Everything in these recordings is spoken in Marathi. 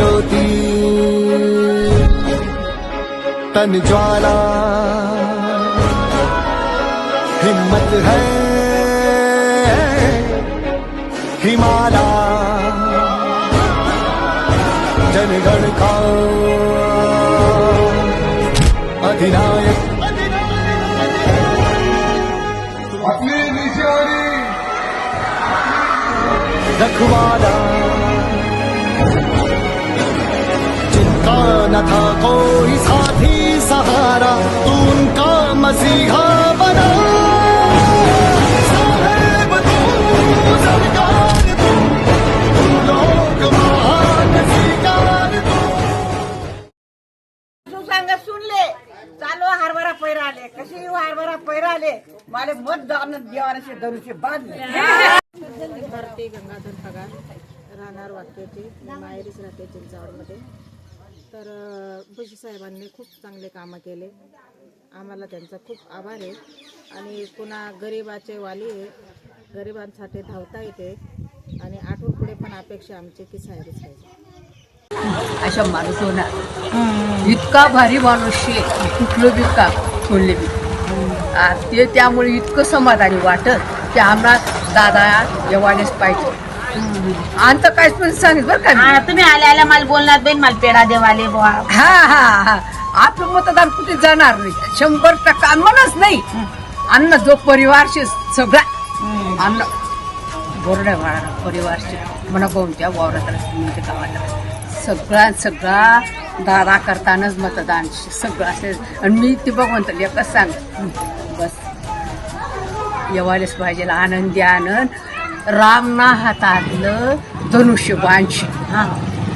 ज्योती तन ज्वाला। हिम्मत है हिमाला। जनगण का अधिनायक। आपली रखवाला। था कोई साथी सहारा तू उनका मसीहा बना। साहेब तू, सरकार तू, तू लोक महान स्वीकार तू। तू सांगा सुनले चालू हरभरा पैरा आले. कशी हरभरा पैरा आले? मला मत दान बांधले. भारती गंगाधर पगार. राहणार वाक्याची माहेरीच राहते चिंचावडमध्ये तर बुशी साहेबांनी खूप चांगले कामं केले. आम्हाला त्यांचा खूप आभार आहे. आणि पुन्हा गरिबाचे वाली आहे. गरिबांसाठी धावता येते. आणि आठवण पुढे पण अपेक्षा आमची की साहेबच पाहिजे अशा माणूस होणार इतका भारी माणूस कुठलं बी का सोडले बी. ते त्यामुळे इतकं समाधानी वाटत की आम्हाला दादा येवानेच पाहिजे. आणि तर काहीच पण सांगित बरं का मी. तुम्ही आल्या आल्या मला बोलणार बेन मला पेढा देवाले बुवा. हा हा हा. आपलं मतदान कुठे जाणार नाही. शंभर टक्का म्हणच नाही. अन्न जो परिवारशी सगळा अन्न बोरड्या वाळा परिवारशी म्हणा कोणत्या वावरात म्हणजे गावाला सगळा सगळा दादा करतानाच मतदान सगळं असे. आणि मी ते भगवंत एकच सांग बस. येवायलाच पाहिजे आनंदी आनंद. रामना हातातलं धनुष्यबाणशी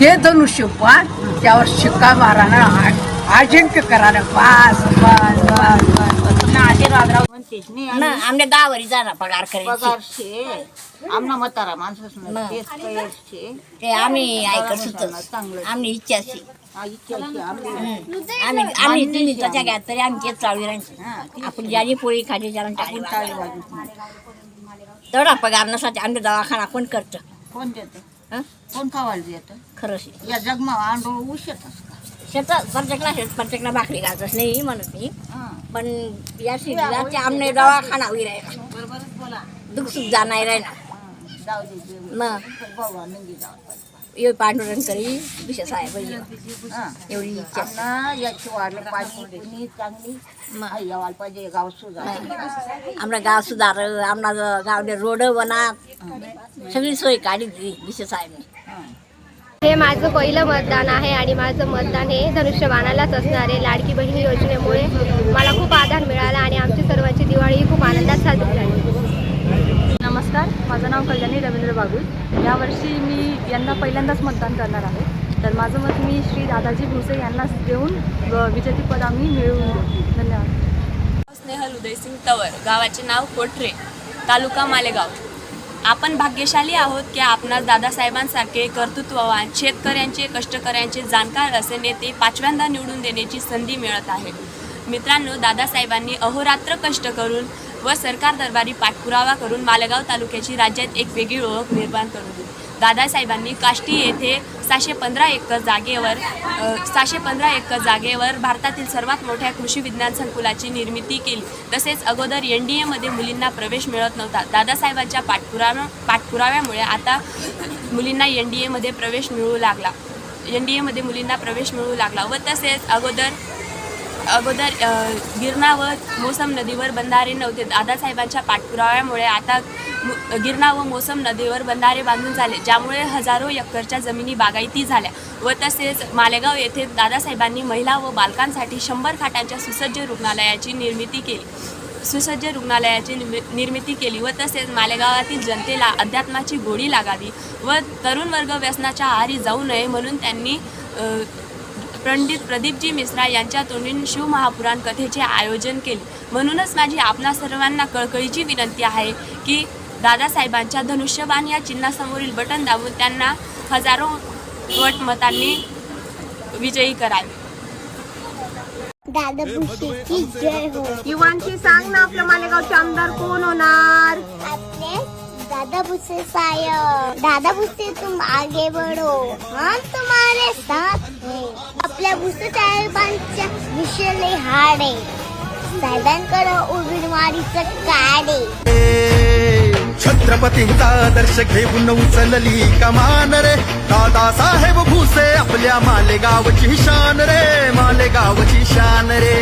ते धनुष्यबाण त्यावर शिक्का मारानं अजिंक्य करायला पास पास पास पास आशीर्वादराव म्हणतेच नाही ना आमच्या गावावरी जाणार पगार करायची. आमना म्हातारा माणसं ते आम्ही ऐकत होतो. चांगलं. आमची इच्छा हा, आमली आम्ही. आम्ही तुम्ही त्याच्या घ्या तरी आम्ही तेच चालू हा, राहायची आपण ज्याची पोळी खाली ज्याला टाळी आपण टाळी वाजवत नाही. तेवढा पगार नसायचा. आमच्या दवाखाना कोण करतं? कोण देतं? हं? कोण खावायला देतं? खरं शे. या जगमा आंडोळ का? शेतात प्रत्येकला शेत प्रत्येकला भाकरी घालतच नाही म्हणत मी. हा. पण या शिजला ते आमने दवाखाना होई राहिला बरोबरच बोला. दुःख सुख जाणार राहिला. हा, जाऊ दे जे- मग? जाऊ पाहिजे. ये पांडुरंग करी विषय साहेब हा. एवढी इच्छा आमना याची वाढले पाहिजे कुणी चांगली यावायला पाहिजे गाव सुधार आमचं गाव सुधार आमना गावले रोड बना. सगळी सोय काढली विशेष साहेबने हे माझं पहिलं मतदान आहे आणि माझं मतदान हे धनुष्यबाणालाच असणार आहे. लाडकी बहीण योजनेमुळे मला खूप आधार मिळाला आणि आमची सर्वांची दिवाळी खूप आनंदात साजरी झाली. नमस्कार माझं नाव कल्याणी रवींद्र बागुल. यावर्षी मी यांना पहिल्यांदाच मतदान करणार आहे. तर माझं मत मी श्री दादाजी भुसे यांनाच देऊन विजेतेपद आम्ही मिळवून धन्यवाद. स्नेहल उदयसिंग तवर. गावाचे नाव कोठरे? तालुका मालेगाव. आपण भाग्यशाली आहोत की आपणास दादासाहेबांसारखे कर्तृत्ववान शेतकऱ्यांचे कष्टकऱ्यांचे जाणकार असे नेते पाचव्यांदा निवडून देण्याची संधी मिळत आहे. मित्रांनो दादासाहेबांनी अहोरात्र कष्ट करून व सरकार दरबारी पाठपुरावा करून मालेगाव तालुक्याची राज्यात एक वेगळी ओळख निर्माण करून दिली. दादासाहेबांनी काष्टी येथे सहाशे पंधरा एकर जागेवर सहाशे पंधरा एकर जागेवर भारतातील सर्वात मोठ्या कृषी विज्ञान संकुलाची निर्मिती केली. तसेच अगोदर एन डी एमध्ये मुलींना प्रवेश मिळत नव्हता. दादासाहेबांच्या पाठपुराव्या पाठपुराव्यामुळे आता मुलींना एन डी एमध्ये प्रवेश मिळू लागला. एन डी एमध्ये मुलींना प्रवेश मिळू लागला व तसेच अगोदर अगोदर अ, गिरणा व मोसम नदीवर बंधारे नव्हते. दादासाहेबांच्या पाठपुराव्यामुळे आता गिरणा व मोसम नदीवर बंधारे बांधून झाले ज्यामुळे हजारो एकरच्या जमिनी बागायती झाल्या. व तसेच मालेगाव येथे दादासाहेबांनी महिला व बालकांसाठी शंभर खाटांच्या सुसज्ज रुग्णालयाची निर्मिती केली. सुसज्ज रुग्णालयाची निर्मिती केली व तसेच मालेगावातील जनतेला अध्यात्माची गोडी लागावी व तरुण वर्ग व्यसनाच्या आहारी जाऊ नये म्हणून त्यांनी पंडित प्रदीपजी मिश्रा यांच्या तोंडून शिवमहापुराण कथेचे आयोजन केले. म्हणूनच माझी आपणा सर्वांना कळकळीची विनंती आहे की दादासाहेबांच्या धनुष्यबाण या चिन्हासमोरील बटन दाबून त्यांना हजारो वट मतांनी विजयी करावे. दादा भुसेची जय हो. युवांची सांग ना आपल्या मालेगावचे आमदार कोण होणार? आपले दादा भुसे साहेब. दादा भुसे तुम आगे बढ़ो. हम तुम्हारे साथ हैं. आपल्या साहेबांच्या विषयले हाडे साहेबांकडे उभी काडे. छत्रपतींचा आदर्श घेऊन उचलली कमान रे. दादा साहेब भुसे आपल्या मालेगावची शान रे मालेगावची शान रे.